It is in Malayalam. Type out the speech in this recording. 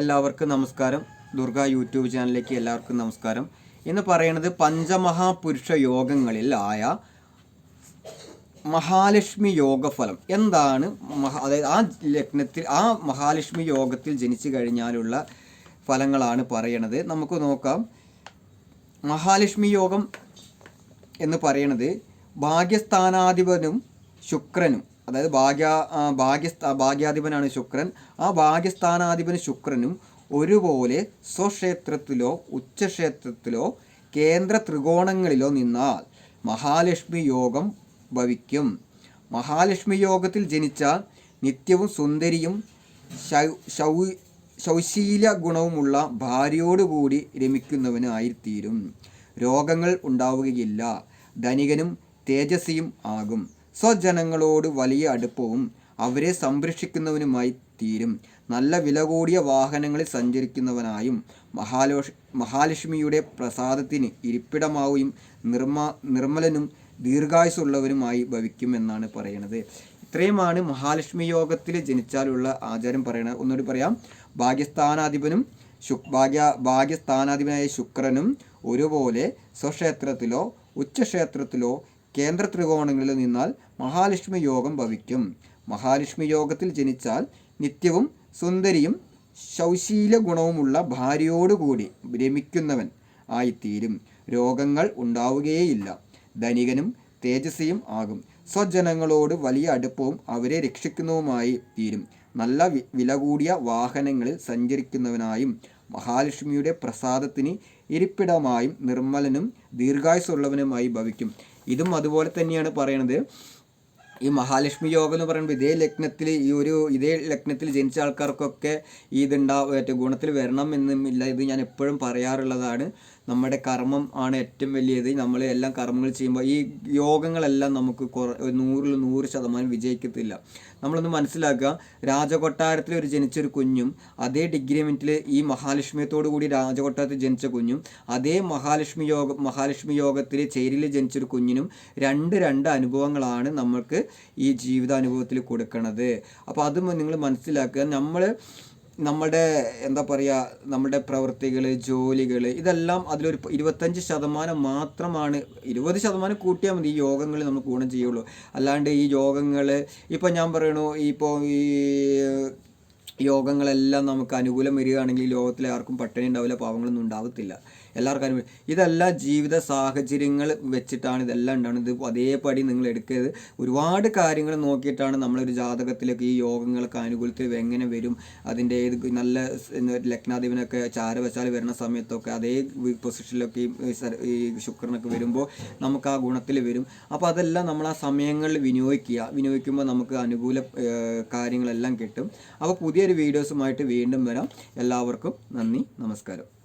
എല്ലാവർക്കും നമസ്കാരം. ദുർഗ യൂട്യൂബ് ചാനലിലേക്ക് എല്ലാവർക്കും നമസ്കാരം. ഇന്ന് പറയുന്നത് പഞ്ചമഹാപുരുഷ യോഗങ്ങളിൽ ആയ മഹാലക്ഷ്മി യോഗഫലം. എന്താണ് മഹാ അതായത് ആ ലഗ്നത്തിൽ ആ മഹാലക്ഷ്മി യോഗത്തിൽ ജനിച്ചു കഴിഞ്ഞാലുള്ള ഫലങ്ങളാണ് പറയണത്. നമുക്ക് നോക്കാം. മഹാലക്ഷ്മി യോഗം എന്ന് പറയണത് ഭാഗ്യസ്ഥാനാധിപനും ശുക്രനും അതായത് ഭാഗ്യ ഭാഗ്യ ഭാഗ്യാധിപനാണ് ശുക്രൻ. ആ ഭാഗ്യസ്ഥാനാധിപൻ ശുക്രനും ഒരുപോലെ സ്വക്ഷേത്രത്തിലോ ഉച്ചക്ഷേത്രത്തിലോ കേന്ദ്ര ത്രികോണങ്ങളിലോ നിന്നാൽ മഹാലക്ഷ്മി യോഗം ഭവിക്കും. മഹാലക്ഷ്മി യോഗത്തിൽ ജനിച്ച നിത്യവും സുന്ദരിയും ശൗ- ശൗശീല ഗുണവുമുള്ള ഭാര്യയോടുകൂടി രമിക്കുന്നവനായിത്തീരും. രോഗങ്ങൾ ഉണ്ടാവുകയില്ല. ധനികനും തേജസ്സിയും ആകും. സ്വജനങ്ങളോട് വലിയ അടുപ്പവും അവരെ സംരക്ഷിക്കുന്നവനുമായി തീരും. നല്ല വില കൂടിയ വാഹനങ്ങളിൽ സഞ്ചരിക്കുന്നവനായും മഹാലോഷ് മഹാലക്ഷ്മിയുടെ പ്രസാദത്തിന് ഇരിപ്പിടമാവുകയും നിർമ്മ നിർമ്മലനും ദീർഘായുസുള്ളവരുമായി ഭവിക്കുമെന്നാണ് പറയുന്നത് ഇത്രയുമാണ് മഹാലക്ഷ്മി യോഗത്തിൽ ജനിച്ചാലുള്ള ആചാരം പറയണത്. ഒന്നുകൂടി പറയാം. ഭാഗ്യസ്ഥാനാധിപനും ശു ഭാഗ്യ ഭാഗ്യസ്ഥാനാധിപനായ ശുക്രനും ഒരുപോലെ സ്വക്ഷേത്രത്തിലോ ഉച്ചക്ഷേത്രത്തിലോ കേന്ദ്ര ത്രികോണങ്ങളിൽ നിന്നാൽ മഹാലക്ഷ്മി യോഗം ഭവിക്കും. മഹാലക്ഷ്മി യോഗത്തിൽ ജനിച്ചാൽ നിത്യവും സുന്ദരിയും ശൗശീല ഗുണവുമുള്ള ഭാര്യയോടുകൂടി ഭ്രമിക്കുന്നവൻ ആയിത്തീരും. രോഗങ്ങൾ ഉണ്ടാവുകയേയില്ല. ധനികനും തേജസ്സിയും ആകും. സ്വജനങ്ങളോട് വലിയ അടുപ്പവും അവരെ രക്ഷിക്കുന്നതുമായി തീരും. നല്ല വില കൂടിയ വാഹനങ്ങളിൽ സഞ്ചരിക്കുന്നവനായും മഹാലക്ഷ്മിയുടെ പ്രസാദത്തിന് ഇരിപ്പിടമായും നിർമ്മലനും ദീർഘായുസുള്ളവനുമായി ഭവിക്കും. ഇതും അതുപോലെ തന്നെയാണ് പറയണത്. ഈ മഹാലക്ഷ്മി യോഗം എന്ന് പറയുമ്പോൾ ഇതേ ലഗ്നത്തിൽ ഈ ഒരു ഇതേ ലഗ്നത്തിൽ ജനിച്ച ആൾക്കാർക്കൊക്കെ ഇതുണ്ടാവും ഗുണത്തിൽ വരണം എന്നുമില്ല ഇത് ഞാൻ എപ്പോഴും പറയാറുള്ളതാണ്. നമ്മുടെ കർമ്മം ആണ് ഏറ്റവും വലിയത്. നമ്മൾ എല്ലാം കർമ്മങ്ങൾ ചെയ്യുമ്പോൾ ഈ യോഗങ്ങളെല്ലാം നമുക്ക് കുറ നൂറിൽ നൂറ് ശതമാനം വിജയിക്കത്തില്ല. നമ്മളൊന്ന് മനസ്സിലാക്കുക രാജകൊട്ടാരത്തിൽ ഒരു ജനിച്ചൊരു കുഞ്ഞും അതേ ഡിഗ്രി മിനിറ്റിൽ ഈ മഹാലക്ഷ്മിയത്തോടു കൂടി രാജകൊട്ടാരത്തിൽ ജനിച്ച കുഞ്ഞും അതേ മഹാലക്ഷ്മി യോഗ മഹാലക്ഷ്മി യോഗത്തിൽ ചേരിയിൽ ജനിച്ചൊരു കുഞ്ഞിനും രണ്ട് രണ്ട് അനുഭവങ്ങളാണ് നമ്മൾക്ക് ഈ ജീവിതാനുഭവത്തിൽ കൊടുക്കുന്നത് അപ്പോൾ അതും നിങ്ങൾ മനസ്സിലാക്കുക. നമ്മൾ നമ്മുടെ എന്താ പറയുക നമ്മുടെ പ്രവൃത്തികൾ ജോലികൾ ഇതെല്ലാം അതിലൊരു ഇരുപത്തഞ്ച് ശതമാനം മാത്രമാണ് ഇരുപത് ശതമാനം കൂട്ടിയാൽ മതി ഈ യോഗങ്ങൾ നമ്മൾ ഗുണം ചെയ്യുള്ളൂ. അല്ലാണ്ട് ഈ യോഗങ്ങൾ ഇപ്പം ഞാൻ പറയണു ഇപ്പോൾ ഈ യോഗങ്ങളെല്ലാം നമുക്ക് അനുകൂലം വരികയാണെങ്കിൽ ലോകത്തിലെ ആർക്കും പട്ടിണി ഉണ്ടാവില്ല പാവങ്ങളൊന്നും ഉണ്ടാവത്തില്ല. എല്ലാവർക്കും അനുകൂലം. ഇതെല്ലാം ജീവിത സാഹചര്യങ്ങൾ വെച്ചിട്ടാണ് ഇതെല്ലാം ഉണ്ടാകുന്നത് ഇത് അതേപടി നിങ്ങൾ എടുക്കരുത്. ഒരുപാട് കാര്യങ്ങൾ നോക്കിയിട്ടാണ് നമ്മളൊരു ജാതകത്തിലേക്ക് ഈ യോഗങ്ങൾക്ക് അനുകൂലത്തിൽ എങ്ങനെ വരും അതിന്റെ ഏത് നല്ല ലഗ്നാധിപനൊക്കെ ചാരവശാൽ വരുന്ന സമയത്തൊക്കെ അതേ പൊസിഷനിലൊക്കെ ഈ ശുക്രനൊക്കെ വരുമ്പോൾ നമുക്ക് ആ ഗുണത്തിൽ വരും. അപ്പോൾ അതെല്ലാം നമ്മൾ ആ സമയങ്ങളിൽ വിനിയോഗിക്കുക. വിനിയോഗിക്കുമ്പോൾ നമുക്ക് അനുകൂല കാര്യങ്ങളെല്ലാം കിട്ടും. അപ്പോൾ പുതിയൊരു വീഡിയോസുമായിട്ട് വീണ്ടും വരാം. എല്ലാവർക്കും നന്ദി നമസ്കാരം.